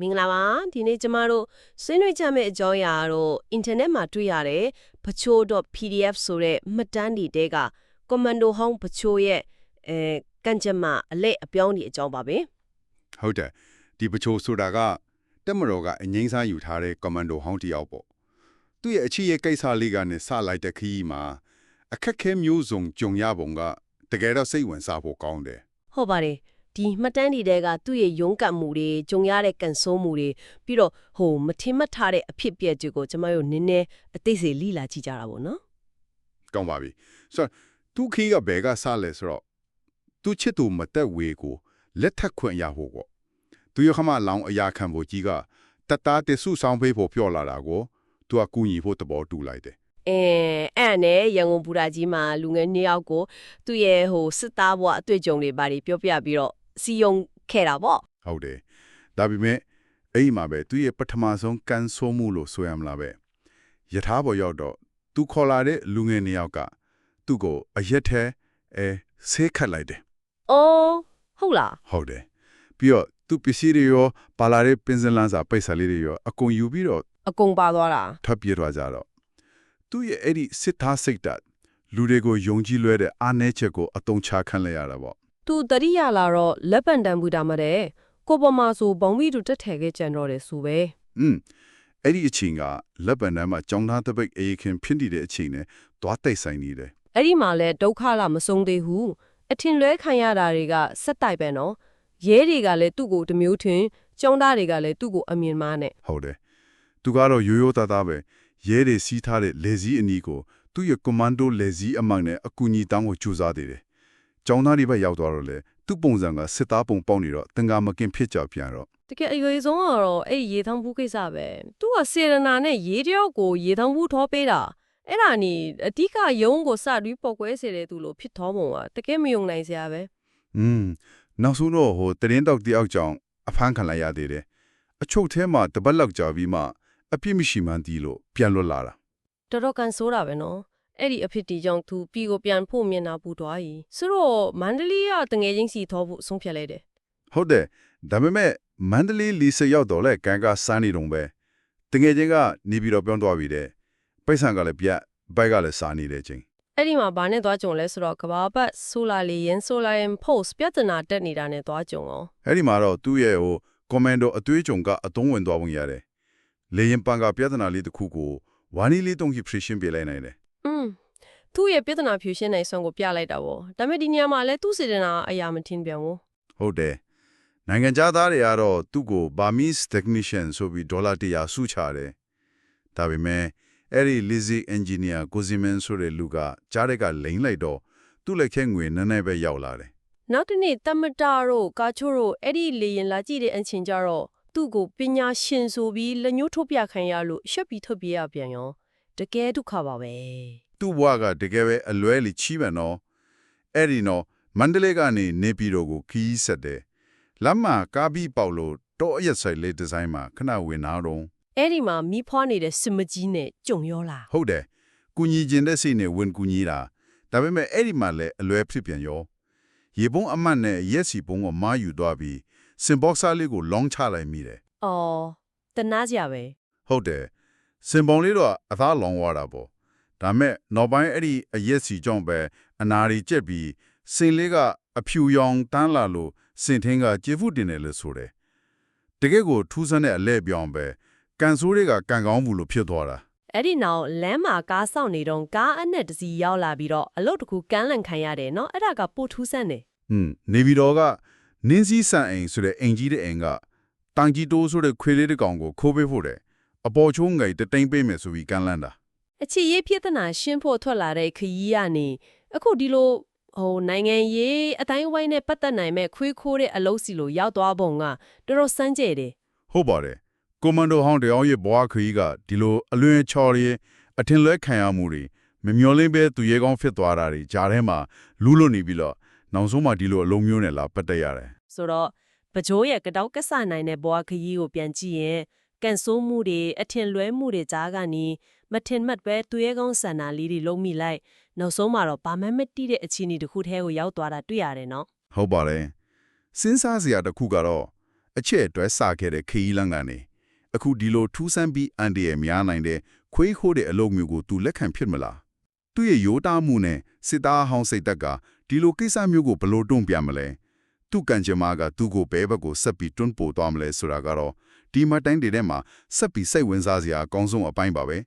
မင်္ဂလာပါဒီနေ့ကျမတို့ဆွေးနွေးကြမယ့်အကြောင်းအရာကတော့အင်တာနက်မှာတွေ့ရတဲ့ပချိုး .pdf ဆိုတဲ့မှတ်တမ်းတွေတဲက commando ဟောင်းပချိုးရဲ့အဲကန့်ချက်မအလက်အပြောင်းဒီအကြောင်းပါပဲဟုတ်တယ်ဒီပချိုဆိုတာကတက်မတော်ကအငိမ့်စားယူထားတဲ့ကွန်မန်ဒိုဟောင်းတစ်ယောက်ပေါ့သူ့ရဲ့အချစ်ရဲ့ကိစ္စလေးကနေစလိုက်တဲ့ခရီးမှာအခက်ခဲမျိုးစုံကြုံရပုံကတကယ်တော့စိတ်ဝင်စားဖို့ကောင်းတယ်ဟုတ်ပါတယ် ဒီမှတ်တမ်းတွေတဲကသူ့ရဲ့ရုန်းကန်မှုတွေကြုံရတဲ့ကန်ဆိုးမှုတွေပြီးတော့ဟိုမထင်မှတ်ထားတဲ့အဖြစ်အပျက်တွေကိုကျမတို့နည်းနည်းအသိစိတ်လိလာကြည့်ကြတာပေါ့နော်ကောင်းပါပြီဆိုတော့သူခီးကဘယ်ကစလဲဆိုတော့သူချစ်သူမတက်ဝေကိုလက်ထက်ခွင့်ရဖို့ပေါ့သူရခမလောင်အရာခံဖို့ကြီးကတတ်တာတဆုဆောင်ပေးဖို့ပြောလာတာကိုသူကကူညီဖို့တဘောတူလိုက်တယ်အဲအဲ့နဲ့ရန်ကုန်ဘူရာကြီးမှာလူငယ်နှစ်ယောက်ကိုသူ့ရဲ့ဟိုစစ်သားဘဝအတွေ့အကြုံတွေဘာတွေပြောပြပြီးတော့ စီယုံခဲ့တာပေါ့ဟုတ်တယ်ဒါပေမဲ့အဲ့ဒီမှာပဲသူရဲ့ပထမဆုံးကန်ဆိုးမှုလို့ဆိုရမလားပဲယထာဘော်ရောက်တော့သူခေါ်လာတဲ့လူငယ်နှစ်ယောက်ကသူ့ကိုအရက်ထဲအဲဆေးခတ်လိုက်တယ်။အော်ဟုတ်လားဟုတ်တယ်ပြီးတော့သူပစ္စည်းတွေရောပါလာတဲ့ပင်စင်လန်းစာပိတ်စာလေးတွေရောအကုန်ယူပြီးတော့အကုန်ပါသွားတာထွက်ပြေးသွားကြတော့သူရဲ့အဲ့ဒီစစ်သားစိတ်ဓာတ်လူတွေကိုယုံကြည်လွဲတဲ့အားနည်းချက်ကိုအတုံးချခံလိုက်ရတာပေါ့။ तू တတိယလာတော့လက်ပံတန်ဘူးတာမတဲ့ကိုပေါ်မှာဆိုဘောင်မီတူတက်ထဲခဲ့ကြံတော့တယ်ဆိုပဲ อืมအဲ့ဒီအချိန်ကလက်ပံတန်းမှာကြောင်းသားတပိတ်အေးခင်ဖြစ်နေတဲ့အချိန်နဲ့သွားတိတ်ဆိုင်နေတယ် ။အဲ့ဒီမှာလဲဒုက္ခလာမဆုံးသေးဘူး။အထင်လွဲခံရတာတွေကစက်တိုက်ပဲနော်။ရဲတွေကလည်းသူ့ကိုတစ်မျိုးထင်ကျောင်းသားတွေကလည်းသူ့ကိုအမြင်မားနဲ့ ဟုတ်တယ်သူကတော့ရိုးရိုးသားသားပဲရဲတွေစီးထားတဲ့လေစည်းအနီးကိုသူ့ရဲ့ကွန်မန်ဒိုလေစည်းအမောင်နဲ့အကူအညီတောင်းကိုကြိုးစားသေးတယ် ကျောင်းသားတွေပဲရောက်သွားတော့လေသူ့ပုံစံကစစ်သားပုံပေါက်နေတော့တန်ခါမကင်ဖြစ်ကြပြန်တော့တကယ်အရွယ်ဆုံးကတော့အဲ့ဒီရေထောင်ဘူးကိစ္စပဲသူကစေရနာနဲ့ရေတယောက်ကိုရေထောင်ဘူးထောပေးတာအဲ့ဒါနီအဓိကယုံကိုစပြီးပောက်ကွဲစေတဲ့သူလို့ဖြစ်တော်ပုံကတကယ်မယုံနိုင်စရာပဲอืมနောက်ဆုံးတော့ဟိုတရင်တောက်တယောက်ကြောင့်အဖမ်းခံလိုက်ရသေးတယ်အချုပ်ထဲမှာတပတ်လောက်ကြာပြီးမှအပြစ်မရှိမှန်းတီးလို့ပြန်လွတ်လာတာတော်တော်ကန်ဆိုးတာပဲနော် အဲ့ဒီအဖြစ်တီကြောင့်သူပြီးကိုပြန်ဖို့မျက်နှာပူသွားပြီဆိုတော့မန္တလေးကတငယ်ချင်းစီထောဖို့ဆုံးဖြတ်လိုက်တယ်ဟုတ်တယ်ဒါပေမဲ့မန္တလေးလီဆယ်ရောက်တော့လဲကန်ကစမ်းနေတော့ပဲတငယ်ချင်းကနေပြီးတော့ပြောင်းသွားပြီတဲ့ပိတ်ဆံကလည်းပြတ်ဘိုက်ကလည်းစားနေတဲ့ချင်းအဲ့ဒီမှာဘာနဲ့သွားကြုံလဲဆိုတော့ကဘာပတ်ဆိုလာလီယန်ဆိုလာယန် post ပြဿနာတက်နေတာနဲ့သွားကြုံအောင်အဲ့ဒီမှာတော့သူ့ရဲ့ဟိုကွန်မန်ဒိုအသွေးကြုံကအသုံးဝင်သွားပုံရတယ်လေရင်ပန်ကပြဿနာလေးတစ်ခုကိုဝါနီလေးတုံးကြီးဖြည့်ရှင်းပေးလိုက်နိုင်တယ်อืม သူ့ရဲ့ပြဿနာဖြူရှင်းနိုင်စွမ်းကိုပြလိုက်တာပေါ့ဒါပေမဲ့ဒီနေရာမှာလည်းသူ့စေတနာအရာမထင်ပြန်ဘူးဟုတ်တယ်နိုင်ငံခြားသားတွေကတော့သူ့ကို Burmese technician ဆိုပြီးဒေါ်လာ100စုချတယ်ဒါပေမဲ့အဲ့ဒီ Lizzy engineer ကိုဇီမန်ဆိုတဲ့လူကကြားတဲ့ကလိမ့်လိုက်တော့သူ့လက်ခဲငွေနည်းနည်းပဲရောက်လာတယ်နောက်တစ်နေ့တမတာတို့ကာချိုတို့အဲ့ဒီလေရင်လာကြည့်တဲ့အချင်းကြတော့သူ့ကိုပညာရှင်ဆိုပြီးလက်ညှိုးထုတ်ပြခိုင်းရလို့ရှက်ပြီးထုတ်ပြရပြန်ရောတကယ်ဒုက္ခပါပဲ သူ့ဘဝကတကယ်ပဲအလွဲလီချီးမယ်နော်အဲ့ဒီနော်မန္တလေးကနေနေပြည်တော်ကိုခီးဆက်တယ်လမ်းမှာကားပြီးပေါက်လို့တော့အရက်ဆိုင်လေးဒီဇိုင်းမှာခဏဝင်လာတော့အဲ့ဒီမှာမိဖွားနေတဲ့စမကြီးနဲ့ကြုံရောလာဟုတ်တယ်ကုညီခြင်းတဲ့စိတ်နဲ့ဝင်ကူညီတာဒါပေမဲ့အဲ့ဒီမှာလည်းအလွဲဖြစ်ပြန်ရောရေပုံးအမတ်နဲ့ရက်စီပုံးကိုမာယူသွားပြီးစင်ဘော့ဆာလေးကိုလောင်းချလိုက်မိတယ်အော်တနာကြပဲဟုတ်တယ်စင်ပုံလေးတော့အသားလောင်းသွားတာပေါ့ ဒါမဲ့နောက်ပိုင်းအဲ့ဒီအရက်စီကြောင့်ပဲအနာရီကျက်ပြီးစင်လေးကအဖြူရောင်တန်းလာလို့စင်ထင်းကကျေဖုတင်တယ်လို့ဆိုတယ်တကယ်ကိုထူးဆန်းတဲ့အလဲပြောင်းပဲကန်ဆိုးတွေကကန်ကောင်းမှုလို့ဖြစ်သွားတာအဲ့ဒီနောက်လမ်းမှာကားဆောင်နေတော့ကားအနက်တစ်စီးရောက်လာပြီးတော့အလုတ်တစ်ခုကန်းလန့်ခံရတယ်နော်အဲ့ဒါကပို့ထူးဆန်းတယ်။อืมနေပြည်တော်ကနင်းစည်းဆန်အိမ်ဆိုတဲ့အိမ်ကြီးတဲ့အိမ်ကတန်ကြီးတိုးဆိုတဲ့ခွေလေးတစ်ကောင်ကိုခိုးပေးဖို့တယ်။အပေါ်ချိုးငိုင်တတိမ့်ပေးမယ်ဆိုပြီးကန်လန်းတာ အချစ်ရေးဖြစ်သနာရှင်းဖို့ထွက်လာတဲ့ခရီးကနေအခုဒီလိုဟိုနိုင်ငံရေးအတိုင်းဝိုင်းနဲ့ပတ်သက်နိုင်မဲ့ခွေးခိုးတဲ့အလုပ်စီလိုရောက်သွားပုံကတော်တော်စမ်းကြဲတယ်။ဟုတ်ပါတယ်။ကွန်မန်ဒိုဟောင်းတယောက်ရဲ့ဘွားခရီးကဒီလိုအလွန်ချော်ရဲအထင်လွဲခံရမှုတွေမမျော်လင့်ပဲသူရဲကောင်းဖြစ်သွားတာတွေကြားထဲမှာလူးလွတ်နေပြီးတော့နောက်ဆုံးမှဒီလိုအလုံးမျိုးနဲ့လာပတ်တက်ရတယ်ဆိုတော့ပကြိုးရဲ့ကတောက်ကဆနိုင်တဲ့ဘွားခရီးကိုပြန်ကြည့်ရင် ကန်ဆိုးမှုတွေအထင်လွဲမှုတွေကြားကနေမထင်မှတ်ပဲသူရဲကောင်းဆန္ဒလေးတွေလုံးမိလိုက်နောက်ဆုံးမှာတော့ဘာမှမတိတဲ့အခြေအနေတစ်ခုတည်းကိုရောက်သွားတာတွေ့ရတယ်နော်။ဟုတ်ပါတယ်။စဉ်းစားစရာတစ်ခုကတော့အချက်အတွက်စခဲ့တဲ့ခရီးလမ်းကနေအခုဒီလိုထူးဆန်းပြီးအန်ဒီရဲ့များနိုင်တဲ့ခွေးခိုးတဲ့အလုပ်မျိုးကိုသူလက်ခံဖြစ်မလားသူ့ရဲ့ရိုးသားမှုနဲ့စစ်သားဟောင်းစိတ်သက်ကဒီလိုကိစ္စမျိုးကိုဘယ်လိုတုံ့ပြန်မလဲသူ့ကံကြမ္မာကသူ့ကိုဘဲဘက်ကိုဆက်ပြီးတွန်းပို့သွားမလဲဆိုတာကတော့ ဒီမတ်တိုင်းတွေထဲမှာဆက်ပြီးစိတ်ဝင်စားစရာအကောင်းဆုံးအပိုင်းပါပဲ